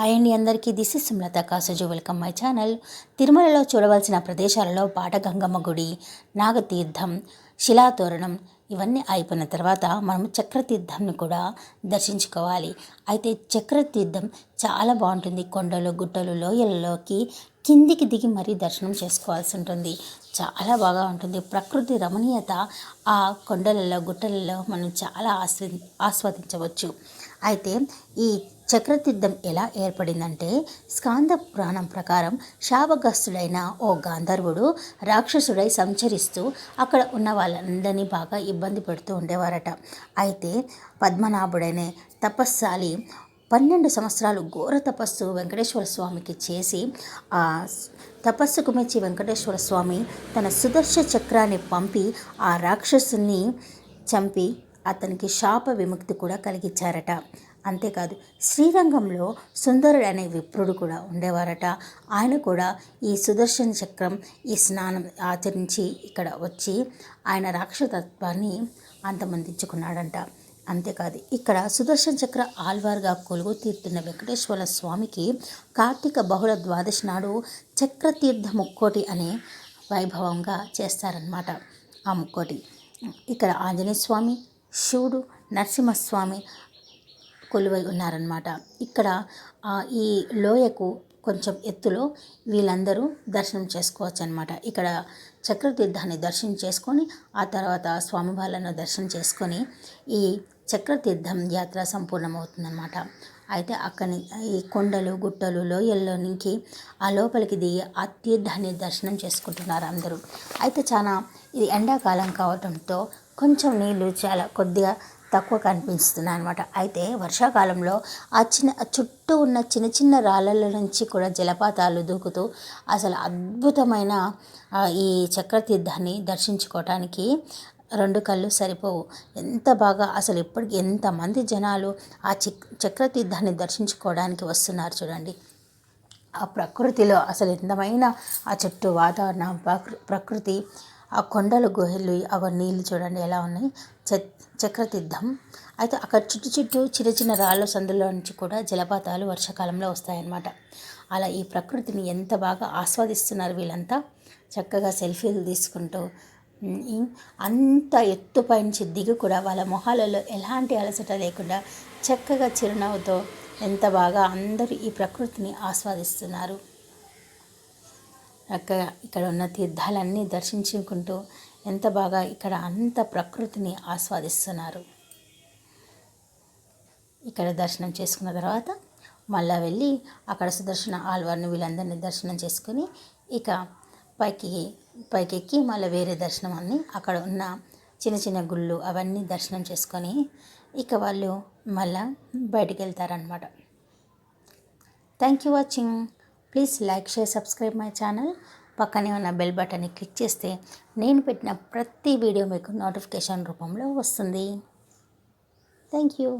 Hi అండి అందరికీ. This is Sumalatha Kasaju welcome my channel తిరుమలలో చూడవలసిన ప్రదేశాలలో పాటగంగమ్మ గుడి నాగతీర్థం శిలాతోరణం ఇవన్నీ అయిపోయిన తర్వాత మనం చక్రతీర్థంని కూడా దర్శించుకోవాలి. అయితే చక్రతీర్థం చాలా బాగుంటుంది. కొండలు గుట్టలు లోయలలోకి కిందికి దిగి మరీ దర్శనం చేసుకోవాల్సి ఉంటుంది. చాలా బాగా ఉంటుంది. ప్రకృతి రమణీయత ఆ కొండలలో గుట్టలలో మనం చాలా ఆస్వి ఆస్వాదించవచ్చు. అయితే ఈ చక్రతీర్థం ఎలా ఏర్పడిందంటే స్కాంద పురాణం ప్రకారం శావగస్తుడైన ఓ గాంధర్వుడు రాక్షసుడై సంచరిస్తూ అక్కడ ఉన్న వాళ్ళందరినీ బాగా ఇబ్బంది పెడుతూ ఉండేవారట. అయితే పద్మనాభుడైన తపస్సాలి పన్నెండు సంవత్సరాలు ఘోర తపస్సు వెంకటేశ్వర స్వామికి చేసి ఆ తపస్సుకు మెచ్చి వెంకటేశ్వర స్వామి తన సుదర్శ చక్రాన్ని పంపి ఆ రాక్షసుని చంపి అతనికి శాప విముక్తి కూడా కలిగించారట అంతేకాదు శ్రీరంగంలో సుందరుడు అనే విప్రుడు కూడా ఉండేవారట. ఆయన కూడా ఈ సుదర్శన చక్రం ఈ స్నానం ఆచరించి ఇక్కడ వచ్చి ఆయన రాక్షతత్వాన్ని అంతమందించుకున్నాడంట. అంతేకాదు ఇక్కడ సుదర్శన చక్ర ఆల్వార్గా కొలువు తీరుతున్న వెంకటేశ్వర స్వామికి కార్తీక బహుళ ద్వాదశి నాడు చక్రతీర్థ ముక్కోటి అనే వైభవంగా చేస్తారనమాట ఆ ముక్కోటి. ఇక్కడ ఆంజనేయ స్వామి శివుడు నరసింహస్వామి కొలువై ఉన్నారనమాట ఇక్కడ ఈ లోయకు కొంచెం ఎత్తులో వీళ్ళందరూ దర్శనం చేసుకోవచ్చు అనమాట ఇక్కడ చక్రతీర్థాన్ని దర్శనం చేసుకొని ఆ తర్వాత స్వామి వాళ్ళను దర్శనం చేసుకొని ఈ చక్రతీర్థం యాత్ర సంపూర్ణమవుతుందన్నమాట. అయితే అక్కడి ఈ కొండలు గుట్టలు లోయల్లో నుంచి ఆ లోపలికి దిగి ఆ తీర్థాన్ని దర్శనం చేసుకుంటున్నారు అందరూ. అయితే చాలా ఇది ఎండాకాలం కావడంతో కొంచెం నీళ్ళు చాలా కొద్దిగా తక్కువ కనిపిస్తున్నాయి అనమాట అయితే వర్షాకాలంలో ఆ చిన్న చుట్టూ ఉన్న చిన్న చిన్న రాళ్ళల నుంచి కూడా జలపాతాలు దూకుతూ అసలు అద్భుతమైన ఈ చక్రతీర్థాన్ని దర్శించుకోవటానికి రెండు కళ్ళు సరిపోవు. ఎంత బాగా అసలు ఇప్పటికి ఎంతమంది జనాలు ఆ చక్ చక్రతీర్థాన్ని దర్శించుకోవడానికి వస్తున్నారు చూడండి. ఆ ప్రకృతిలో అసలు ఎంతమైన ఆ చుట్టూ వాతావరణం ప్రకృతి ఆ కొండలు గుహలు అవి నీళ్ళు చూడండి ఎలా ఉన్నాయి. చక్రతీర్థం. అయితే అక్కడ చుట్టూ చుట్టూ చిన్న చిన్న రాళ్ళ సందులో నుంచి కూడా జలపాతాలు వర్షాకాలంలో వస్తాయన్నమాట. అలా ఈ ప్రకృతిని ఎంత బాగా ఆస్వాదిస్తున్నారు వీళ్ళంతా. చక్కగా సెల్ఫీలు తీసుకుంటూ అంత ఎత్తుపైనుంచి దిగి కూడా వాళ్ళ మొహాలలో ఎలాంటి అలసట లేకుండా చక్కగా చిరునవ్వుతో ఎంత బాగా అందరూ ఈ ప్రకృతిని ఆస్వాదిస్తున్నారు. అక్కడ ఇక్కడ ఉన్న తీర్థాలన్నీ దర్శించుకుంటూ ఎంత బాగా ఇక్కడ అంత ప్రకృతిని ఆస్వాదిస్తున్నారు. ఇక్కడ దర్శనం చేసుకున్న తర్వాత మళ్ళా వెళ్ళి అక్కడ సుదర్శన ఆల్వార్ని వీళ్ళందరినీ దర్శనం చేసుకుని ఇక పైకి పైకి ఎక్కి మళ్ళీ వేరే దర్శనం అన్ని అక్కడ ఉన్న చిన్న చిన్న గుళ్ళు అవన్నీ దర్శనం చేసుకొని ఇక వాళ్ళు మళ్ళా బయటికి వెళ్తారనమాట thank you watching please like share subscribe my channel. పక్కనే ఉన్న బెల్ బటన్ని క్లిక్ చేస్తే నేను పెట్టిన ప్రతి వీడియో మీకు నోటిఫికేషన్ రూపంలో వస్తుంది. Thank you.